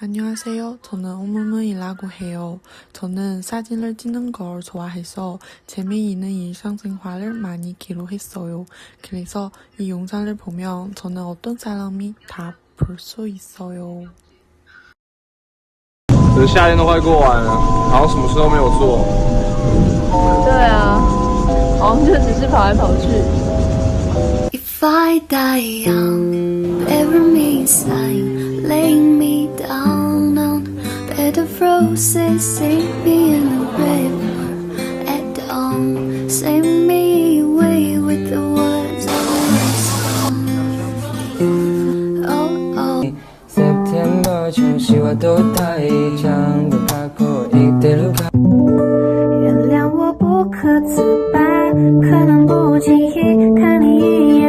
안녕하세요. 저는 오무무이라고 해요. 저는 사진을 찍는 걸 좋아해서 재미있는 일상생활을 많이 기록했어요. 그래서 이 영상을 보면 저는 어떤 사람이 다 볼 수 있어요. 可是夏天都快过完了，好像什么事都没有做。对啊，好像就只是跑来跑去。 If I die young, bed of roses, sink me in the river at dawn, save me away with the words of a song. Oh, oh. September 从希望都太长的爬过一堆路卡。原谅我不可自拔，可能不经意看你一眼，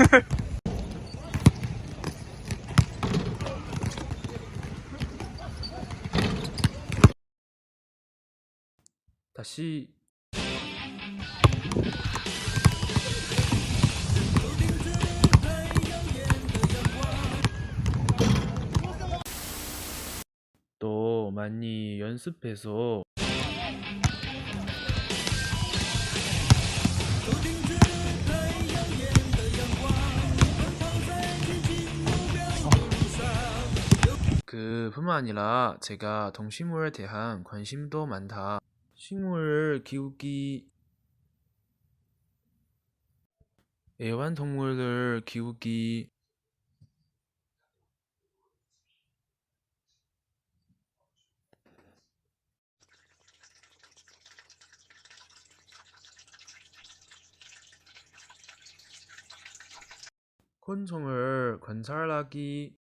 다시. 또 많이 연습해서 그 뿐만 아니라 제가 동식물에 대한 관심도 많다. 식물 기우기 애완동물을 기우기 곤충을 관찰하기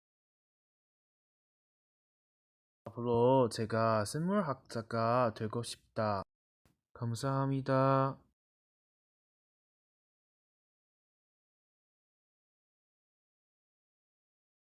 앞으로 제가 생물학자가 되고 싶다. 감사합니다.